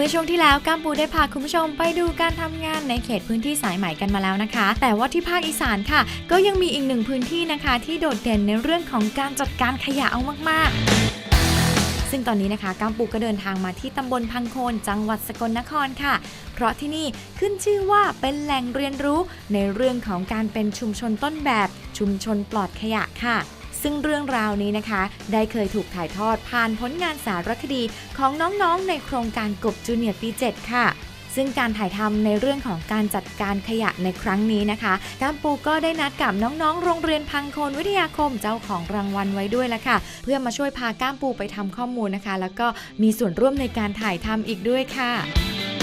มื่อช่วงที่แล้วก้ามปูได้พาคุณผู้ชมไปดูการทำงานในเขตพื้นที่สายไหมกันมาแล้วนะคะ แต่ว่าที่ภาคอีสานค่ะ ก็ยังมีอีกหนึ่งพื้นที่นะคะ ที่โดดเด่นในเรื่องของการจัดการขยะเอามาก ๆซึ่งตอนนี้นะคะก้ามปูก็เดินทางมาที่ตำบลพังโคน จังหวัดสกลนครค่ะ เพราะที่นี่ขึ้นชื่อว่าเป็นแหล่งเรียนรู้ในเรื่องของการเป็นชุมชนต้นแบบ ชุมชนปลอดขยะค่ะ ซึ่งเรื่องราวนี้นะคะ ได้เคยถูกถ่ายทอดผ่านผลงานสารคดีของน้องๆ ในโครงการกบจูเนียร์ปี 7 ค่ะซึ่งการถ่ายทำในเรื่องของการจัดการขยะในครั้งนี้นะคะก้ามปูก็ได้นัดกับน้องๆ โรงเรียนพังโคนวิทยาคมเจ้าของรางวัลไว้ด้วยละค่ะ เพื่อมาช่วยพาก้ามปูไปทำข้อมูลนะคะ แล้วก็มีส่วนร่วมในการถ่ายทำอีกด้วยค่ะ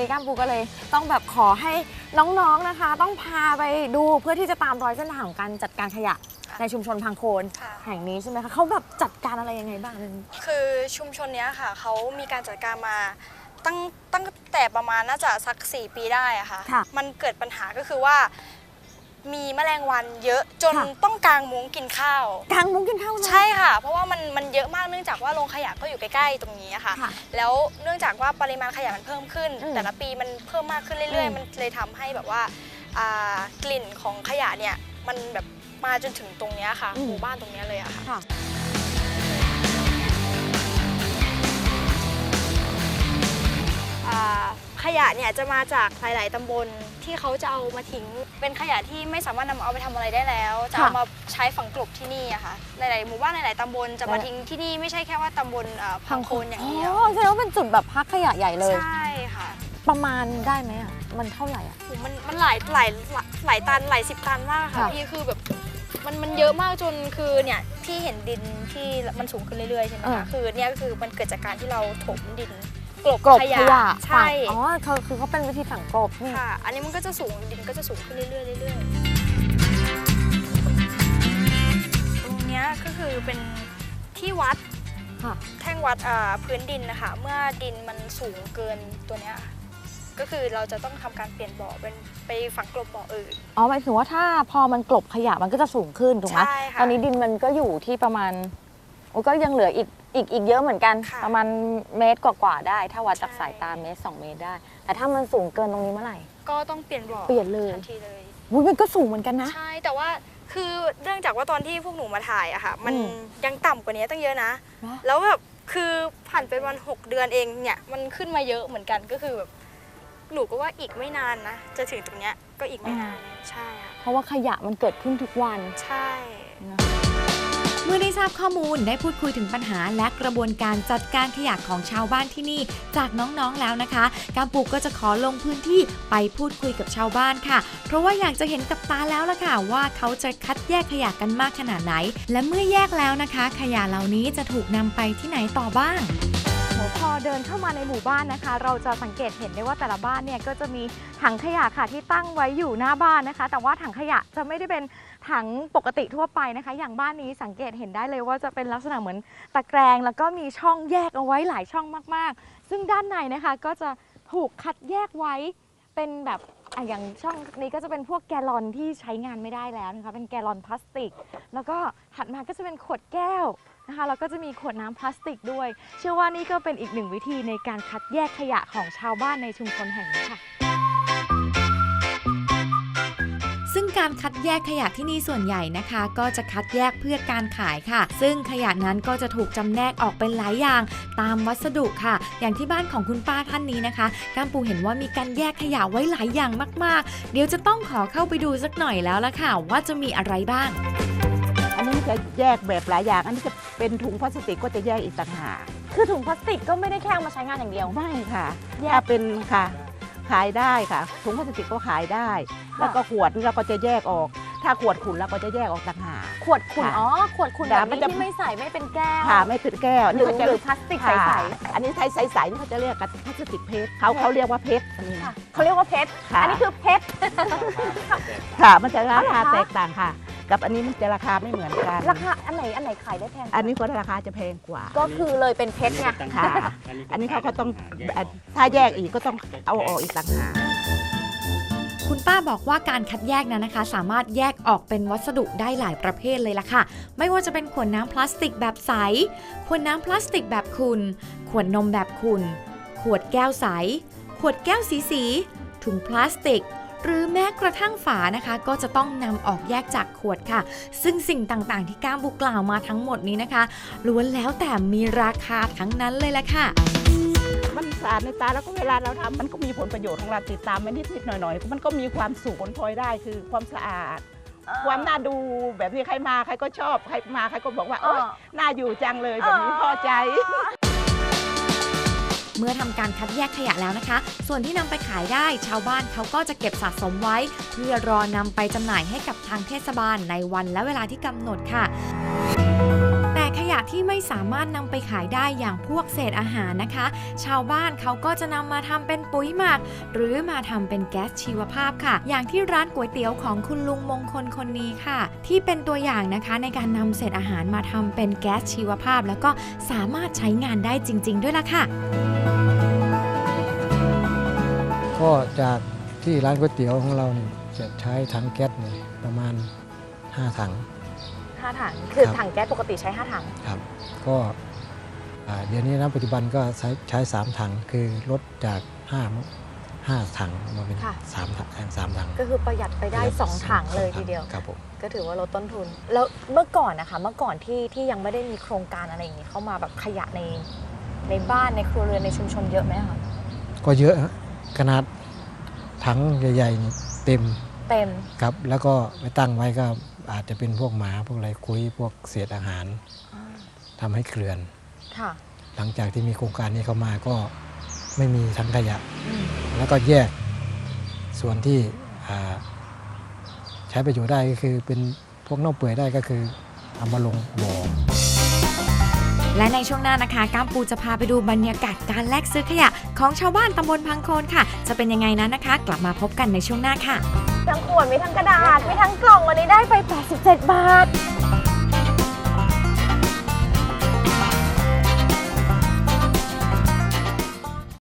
วันนี้ก้ามปูก็เลยต้องแบบขอให้น้องๆนะคะ ต้องพาไปดูเพื่อที่จะตามรอยเส้นทางของการจัดการขยะในชุมชนพังโคนค่ะ แห่งนี้ใช่ไหมคะเขาแบบจัดการอะไรยังไงบ้าง คือชุมชนเนี้ยค่ะเขามีการจัดการมาตั้งตั้งแต่ประมาณน่าจะสัก 4 ปีได้อะค่ะ ค่ะ มันเกิดปัญหาก็คือว่า มีแมลงวันเยอะจนค่ะ ต้องกางมุ้งกินข้าวกางมุ้งกินข้าวเลย ใช่ค่ะ เพราะว่ามันมันเยอะมากเนื่องจากว่าโรงขยะก็อยู่ใกล้ๆตรงนี้อะค่ะ ค่ะแล้วเนื่องจากว่าปริมาณขยะมันเพิ่มขึ้น อืมแต่ละปีมันเพิ่มมากขึ้นเรื่อยอืม ๆ มันเลยทำให้แบบว่าอ่ากลิ่นของขยะเนี่ยมันแบบมาจนถึงตรงเนี้ยค่ะหมู่บ้านตรงเนี้ยเลยอะค่ะ ค่ะ อ่าขยะเนี่ยจะมาจากหลาย ๆ ตำบล ที่เขาจะเอามาทิ้ง เป็นขยะที่ไม่สามารถนำเอาไปทำอะไรได้แล้ว จะเอาค่ะมาใช้ฝังกลบที่นี่อะค่ะหลายๆหมู่บ้านหลายๆตำบลจะมาและทิ้งที่นี่ไม่ใช่แค่ว่าตำบลอ่าพังโคนอย่างเดียวอ๋อแสดงว่าเป็นจุดแบบพักขยะใหญ่เลย ใช่ค่ะประมาณได้ไหมอะ มันเท่าไหร่อะ โหมันมันหลายหลายหลายหลายตันหลายสิบตันมากค่ะค่ะ พี่คือแบบมันมันเยอะมากจนคือเนี่ยที่เห็นดินที่มันสูงขึ้นเรื่อยๆใช่ไหมเออ คะคือเนี่ยก็คือมันเกิดจากการที่เราถมดิน กลบกลบขขยะยะใช่อ๋อเขาคือเขาเป็นวิธีฝังกลบนี่ค่ะ อันนี้มันก็จะสูงดินก็จะสูงขึ้นเรื่อยๆเรื่อยๆตรงเนี้ยก็คือเป็นที่วัดค่ะแท่งวัดอ่าพื้นดินนะคะ เมื่อดินมันสูงเกินตัวเนี้ยก็คือเราจะต้องทำการเปลี่ยนบ่อเป็นไปฝังกลบบ่ออื่น อ๋อหมายถึงว่าถ้าพอมันกลบขยะมันก็จะสูงขึ้นถูกไหมใช่ค่ะตอนนี้ดินมันก็อยู่ที่ประมาณ โอ้ก็ยังเหลืออีกอีกอีกเยอะเหมือนกัน ค่ะ ประมาณเมตรกว่าๆได้ ถ้าวัดจากใช่สายตาเมตรสองเมตรได้ แต่ถ้ามันสูงเกินตรงนี้เมื่อไหร่ ก็ต้องเปลี่ยนบ่อเปลี่ยนเลย ทันทีเลย อุ๊ยมันก็สูงเหมือนกันนะ ใช่แต่ว่าคือเนื่องจากว่าตอนที่พวกหนูมาถ่ายอะค่ะ มันอืมยังต่ำกว่านี้ตั้งเยอะนะ เหรอ แล้วแบบคือผ่านไปวันหกเดือนเองเนี่ย มันขึ้นมาเยอะเหมือนกันก็คือแบบหนูก็ว่าอีกไม่นานนะ จะถึงตรงเนี้ยก็อีกไม่นาน ใช่ค่ะเพราะว่าขยะมันเกิดขึ้นทุกวัน ใช่เมื่อได้ทราบข้อมูลได้พูดคุยถึงปัญหาและกระบวนการจัดการขยะของชาวบ้านที่นี่ จากน้องๆแล้วนะคะกามปูก็จะขอลงพื้นที่ไปพูดคุยกับชาวบ้านค่ะ เพราะว่าอยากจะเห็นกับตาแล้วล่ะค่ะ ว่าเขาจะคัดแยกขยะกันมากขนาดไหน และเมื่อแยกแล้วนะคะ ขยะเหล่านี้จะถูกนำไปที่ไหนต่อบ้าง พอเดินเข้ามาในหมู่บ้านนะคะ เราจะสังเกตเห็นได้ว่าแต่ละบ้านเนี่ยก็จะมีถังขยะค่ะที่ตั้งไว้อยู่หน้าบ้านนะคะ แต่ว่าถังขยะจะไม่ได้เป็นถังปกติทั่วไปนะคะ อย่างบ้านนี้สังเกตเห็นได้เลยว่าจะเป็นลักษณะเหมือนตะแกรงแล้วก็มีช่องแยกเอาไว้หลายช่องมากๆ ซึ่งด้านในนะคะก็จะถูกคัดแยกไว้เป็นแบบ อะอย่างช่องนี้ก็จะเป็นพวกแกลลอนที่ใช้งานไม่ได้แล้วนะคะ เป็นแกลลอนพลาสติก แล้วก็ถัดมาก็จะเป็นขวดแก้วนะคะแล้วก็จะมีขวดน้ำพลาสติกด้วย เชื่อว่านี่ก็เป็นอีกหนึ่งวิธีในการคัดแยกขยะของชาวบ้านในชุมชนแห่งนี้ค่ะ การคัดแยกขยะที่นี่ส่วนใหญ่นะคะ ก็จะคัดแยกเพื่อการขายค่ะ ซึ่งขยะนั้นก็จะถูกจำแนกออกเป็นหลายอย่างตามวัสดุค่ะ อย่างที่บ้านของคุณป้าท่านนี้นะคะก้ามปูเห็นว่ามีการแยกขยะไว้หลายอย่างมาก ๆ เดี๋ยวจะต้องขอเข้าไปดูสักหน่อยแล้วละค่ะ ว่าจะมีอะไรบ้าง อันนี้จะแยกแบบหลายอย่าง อันนี้จะเป็นถุงพลาสติกก็จะแยกอีกต่างหาก คือถุงพลาสติกก็ไม่ได้แค่เอามาใช้งานอย่างเดียว ไม่ค่ะแยกถ้าเป็นค่ะ ขายได้ค่ะถุงพลาสติกก็ขายได้ แล้วก็ขวดนี่เราก็จะแยกออก ถ้าขวดขุ่นเราก็จะแยกออกต่างหาก ขวดขุ่นค่ะอ๋อ ขวดขุ่นแต่แบบมันนี้จะ ที่ไม่ใส่ไม่เป็นแก้วค่ะไม่เป็นแก้วหรือเขาจะหรือพลาสติกใสค่ะอันนี้ใช้ใสๆนี่เขาจะเรียกกันพลาสติกเพชรเขาเขาเรียกว่าเพชรอันนี้ๆค่ะนะเขาเรียกว่าเพชร ค่ะ อันนี้คือเพชร ค่ะ มันจะราอ๋อเหรคาอคะแตกต่างค่ะ กับอันนี้มันจะราคาไม่เหมือนกัน ราคาอันไหนอันไหนขายได้แพงกว่าอันนี้ก็ราคาจะแพงกว่า ก็คือเลยเป็นเพชรไงค่ะ อันนี้เขาก็ต้องถ้าแยกอีกก็ต้องเอาออกอีกต่างหากคุณป้าบอกว่าการคัดแยกนั้นนะคะ สามารถแยกออกเป็นวัสดุได้หลายประเภทเลยล่ะค่ะ ไม่ว่าจะเป็นขวดน้ำพลาสติกแบบใส ขวดน้ำพลาสติกแบบขุ่นขวดนมแบบขุ่นขขวดแก้วใส ขวดแก้วสีสี ถุงพลาสติก หรือแม้กระทั่งฝานะคะ ก็จะต้องนำออกแยกจากขวดค่ะ ซึ่งสิ่งต่างๆ ที่ก้ามบุกกล่าวมาทั้งหมดนี้นะคะล้วนแล้วแต่มีราคาทั้งนั้นเลยแหละค่ะมันสะอาดในตาแล้วก็เวลาเราทำมันก็มีผลประโยชน์ของเราติดตามมันนิดๆหน่อยๆมันก็มีความสุขผลพลอยได้คือความสะอาด ความน่าดูแบบนี้ใครมาใครก็ชอบใครมาใครก็บอกว่าโอ๊ยน่าอยู่จังเลยแบบนี้พอใจ เมื่อทำการคัดแยกขยะแล้วนะคะ ส่วนที่นำไปขายได้ชาวบ้านเขาก็จะเก็บสะสมไว้ เพื่อรอนำไปจำหน่ายให้กับทางเทศบาลในวันและเวลาที่กำหนดค่ะแต่ขยะที่ไม่สามารถนำไปขายได้อย่างพวกเศษอาหารนะคะ ชาวบ้านเขาก็จะนำมาทำเป็นปุ๋ยหมัก หรือมาทำเป็นแก๊สชีวภาพค่ะ อย่างที่ร้านก๋วยเตี๋ยวของคุณลุงมงคลคนนี้ค่ะ ที่เป็นตัวอย่างนะคะในการนำเศษอาหารมาทำเป็นแก๊สชีวภาพ แล้วก็สามารถใช้งานได้จริง ๆ ด้วยล่ะค่ะ ก็จากที่ร้านก๋วยเตี๋ยวของเราเนี่ยจะใช้ถังแก๊สเนี่ยประมาณ 5 ถัง ห้าถัง คือครับ ถังแก๊สปกติใช้5ถัง ครับ ก็อ่าเดี๋ยวนี้นะปัจจุบันก็ใช้ใช้3ถังคือลดจาก5 5ถังมาเป็นค่ะ3ถังสามถังก็คือประหยัดไปได้2ถังเลยทีเดียว ครับผม ก็ถือว่าลดต้นทุน แล้วเมื่อก่อนนะคะ เมื่อก่อนที่ที่ยังไม่ได้มีโครงการอะไรอย่างนี้เข้ามาแบบขยะในในบ้านในครัวเรือนในชุมชนเยอะไหมคะ ก็เยอะฮะ ขนาดถังใหญ่ๆนี่เต็มเต็มครับ แล้วก็ไปตั้งไว้ก็อาจจะเป็นพวกหมาพวกอะไรคุยพวกเศษอาหารทำให้เกลื่อน ค่ะหลังจากที่มีโครงการนี้เข้ามาก็ไม่มีถังขยะ อืมแล้วก็แยกส่วนที่อ่าใช้ประโยชน์ได้ก็คือเป็นพวกเน่าเปื่อยได้ก็คือเอามาลงบ่อ และในช่วงหน้านะคะก้ามปูจะพาไปดูบรรยากาศการแลกซื้อขยะ ของชาวบ้านตำบลพังโคนค่ะ จะเป็นยังไงนั้นนะคะ กลับมาพบกันในช่วงหน้าค่ะ ทั้งขวดมีทั้งกระดาษมีทั้งกล่องวันนี้ได้ไป 87 บาท